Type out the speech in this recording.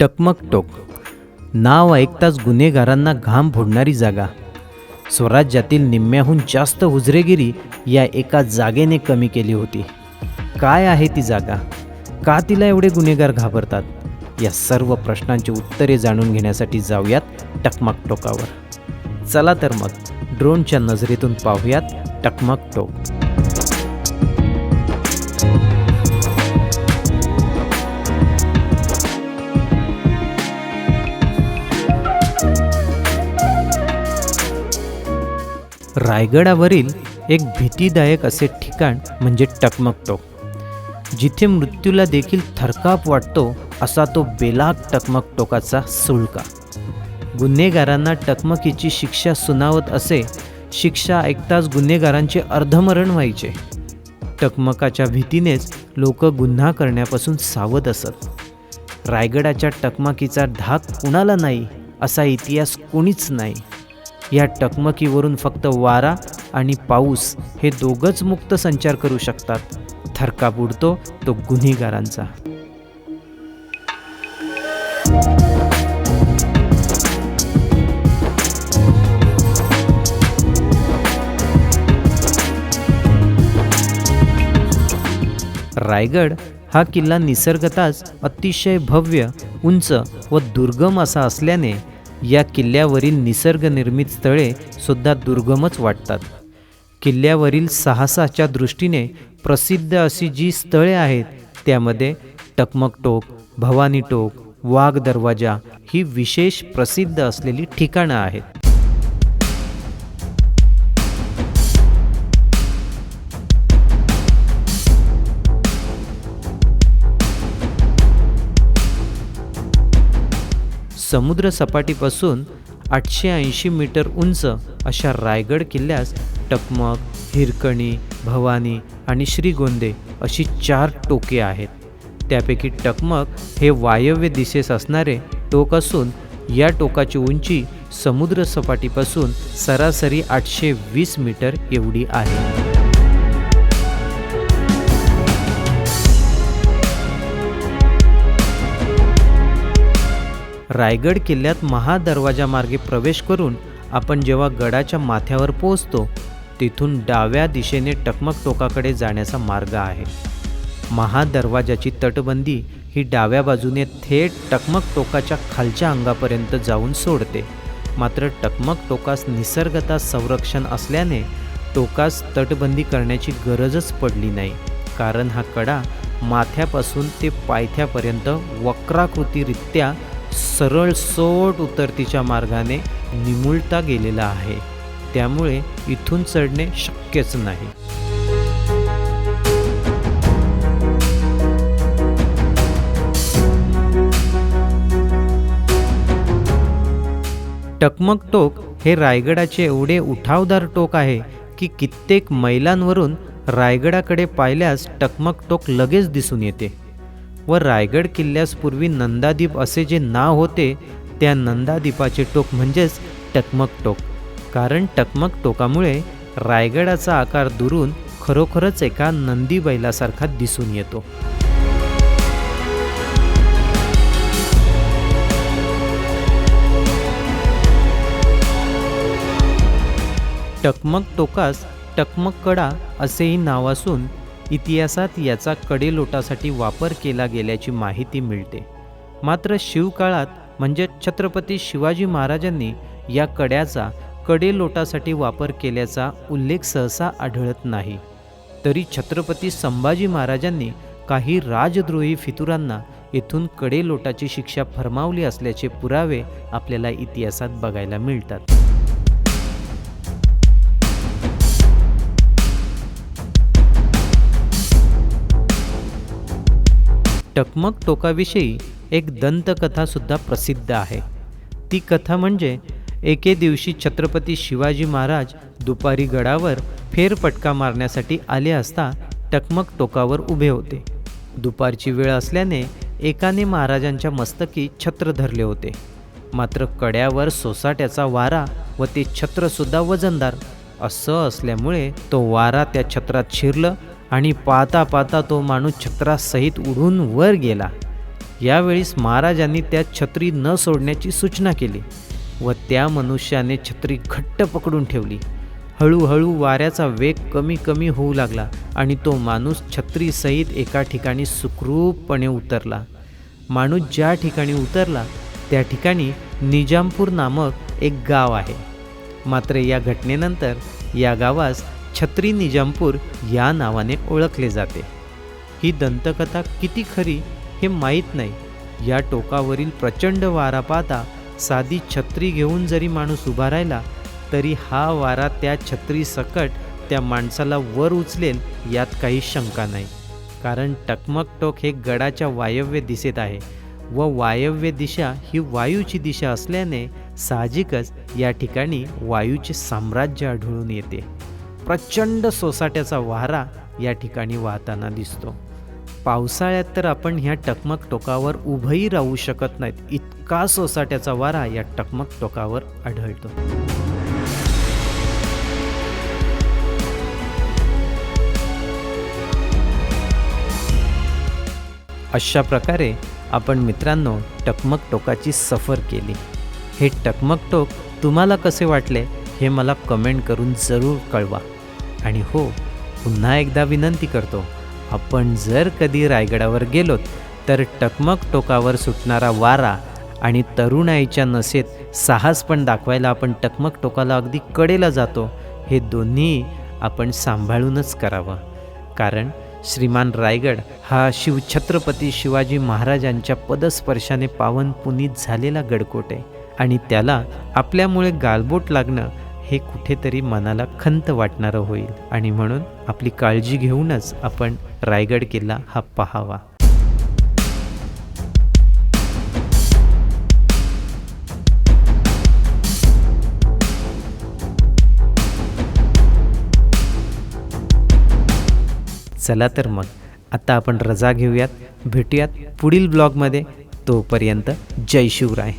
टकमक टोक. नाव ऐकताच गुन्हेगारांना घाम फोडणारी जागा. स्वराज्यातील निम्म्याहून जास्त हुजरेगिरी या एका जागेने कमी केली होती. काय आहे ती जागा? का तिला एवढे गुन्हेगार घाबरतात? या सर्व प्रश्नांची उत्तरे जाणून घेण्यासाठी जाऊयात टकमक टोकावर. चला तर मग ड्रोनच्या नजरेतून पाहूयात टकमक टोक. रायगडावरील एक भीतीदायक असे ठिकाण म्हणजे टकमकटोक जिथे मृत्यूला देखील थरकाप वाटतो असा तो बेलाग टकमकटोकाचा सुळका. गुन्हेगारांना टकमकीची शिक्षा सुनावत असे शिक्षा ऐकताच गुन्हेगारांचे अर्धमरण व्हायचे. टकमकाच्या भीतीनेच लोक गुन्हा करण्यापासून सावध असत. रायगडाच्या टकमकीचा धाक कुणाला नाही असा इतिहास कोणीच नाही. या टकमकीवरून फक्त वारा आणि पाऊस हे दोघंच मुक्त संचार करू शकतात. थरकाप उडतो तो गुन्हेगारांचा. रायगड हा किल्ला निसर्गताच अतिशय भव्य उंच व दुर्गम असा असल्याने या किल्ल्यावरील निसर्गनिर्मित स्थळे सुद्धा दुर्गमच वाटतात. किल्ल्यावरील साहसाच्या दृष्टीने प्रसिद्ध अशी जी स्थळे आहेत त्यामध्ये टकमकटोक भवानी टोक वाघ दरवाजा ही विशेष प्रसिद्ध असलेली ठिकाणं आहेत. समुद्रसपाटीपासून आठशे ऐंशी मीटर उंच अशा रायगड किल्ल्यास टकमक हिरकणी भवानी आणि श्रीगोंदे अशी चार टोके आहेत. त्यापैकी टकमक हे वायव्य दिशेस असणारे टोक असून या टोकाची उंची समुद्रसपाटीपासून सरासरी आठशे वीस मीटर एवढी आहे. रायगड किल्ल्यात महादरवाजामार्गे प्रवेश करून आपण जेव्हा गडाच्या माथ्यावर पोहोचतो तिथून डाव्या दिशेने टकमक टोकाकडे जाण्याचा मार्ग आहे. महादरवाजाची तटबंदी ही डाव्या बाजूने थेट टकमक टोकाच्या खालच्या अंगापर्यंत जाऊन सोडते. मात्र टकमक टोकास निसर्गता संरक्षण असल्याने टोकास तटबंदी करण्याची गरजच पडली नाही कारण हा कडा माथ्यापासून ते पायथ्यापर्यंत वक्राकृतीरित्या सरळ सोट उतरतीच्या मार्गाने निमुळता गेलेला आहे. त्यामुळे इथून चढणे शक्यच नाही. टकमक टोक हे रायगडाचे एवढे उठावदार टोक आहे की कित्येक मैलांवरून रायगडाकडे पाहिल्यास टकमक टोक लगेच दिसून येते. व रायगड किल्ल्यास पूर्वी नंदादीप असे जे नाव होते त्या नंदादीपाचे टोक म्हणजेच टकमक टोक कारण टकमक टोकामुळे रायगडाचा आकार दुरून खरोखरच एका नंदी बैलासारखा दिसून येतो. टकमक टोकास टकमक कडा असेही नाव असून इतिहासात याचा कडेलोटासाठी वापर केला गेल्याची माहिती मिळते. मात्र शिवकाळात म्हणजे छत्रपती शिवाजी महाराजांनी या कड्याचा कडेलोटासाठी वापर केल्याचा उल्लेख सहसा आढळत नाही. तरी छत्रपती संभाजी महाराजांनी काही राजद्रोही फितुरांना येथून कडेलोटाची शिक्षा फरमावली असल्याचे पुरावे आपल्याला इतिहासात बघायला मिळतात. टकमक टोकाविषयी एक दंतकथासुद्धा प्रसिद्ध आहे. ती कथा म्हणजे एके दिवशी छत्रपती शिवाजी महाराज दुपारी गडावर फेरपटका मारण्यासाठी आले असता टकमक टोकावर उभे होते. दुपारची वेळ असल्याने एकाने महाराजांच्या मस्तकी छत्र धरले होते. मात्र कड्यावर सोसाट्याचा वारा व ते छत्रसुद्धा वजनदार असं असल्यामुळे तो वारा त्या छत्रात शिरलं आणि पाहता पाहता तो माणूस छत्रासहित उडून वर गेला. यावेळीस महाराजांनी त्या छत्री न सोडण्याची सूचना केली व त्या मनुष्याने छत्री घट्ट पकडून ठेवली. हळूहळू वाऱ्याचा वेग कमी कमी होऊ लागला आणि तो माणूस छत्रीसहित एका ठिकाणी सुखरूपपणे उतरला. माणूस ज्या ठिकाणी उतरला त्या ठिकाणी निजामपूर नामक एक गाव आहे. मात्र या घटनेनंतर या गावास छत्री निजामपूर या नावाने ओळखले जाते. ही दंतकथा किती खरी हे माहीत नाही. या टोकावरील प्रचंड वारा पाहता साधी छत्री घेऊन जरी माणूस उभा राहिला तरी हा वारा त्या छत्री सकट त्या माणसाला वर उचलेल यात काही शंका नाही. कारण टकमक टोक हे गडाच्या वायव्य दिशेत आहे व वायव्य दिशा ही वायूची दिशा असल्याने साहजिकच या ठिकाणी वायूचे साम्राज्य आढळून येते. प्रचंड सोसाट्याचा वारा या ठिकाणी वाहताना दिसतो. पावसाळ्यात तर आपण ह्या टकमक टोकावर उभंही राहू शकत नाहीत. इतका सोसाट्याचा वारा या टकमक टोकावर आढळतो. अशा प्रकारे आपण मित्रांनो टकमक टोकाची सफर केली. हे टकमक टोक तुम्हाला कसे वाटले हे मला कमेंट करून जरूर कळवा. आणि हो पुन्हा एकदा विनंती करतो आपण जर कधी रायगडावर गेलोत तर टकमक टोकावर सुटणारा वारा आणि तरुणाईच्या नसेत साहस पण दाखवायला आपण टकमक टोकाला अगदी कडेला जातो हे दोन्ही आपण सांभाळूनच करावं. कारण श्रीमान रायगड हा शिवछत्रपती शिवाजी महाराजांच्या पदस्पर्शाने पावन पुनीत झालेला गडकोट आहे आणि त्याला आपल्यामुळे गालबोट लागणं हे कुठेतरी मनाला खंत वाटणारं होईल. आणि म्हणून आपली काळजी घेऊनच आपण रायगड किल्ला हा पहावा. चला तर मग आता आपण रजा घेऊयात. भेटूयात पुढील ब्लॉगमध्ये. तोपर्यंत जय शिवराय.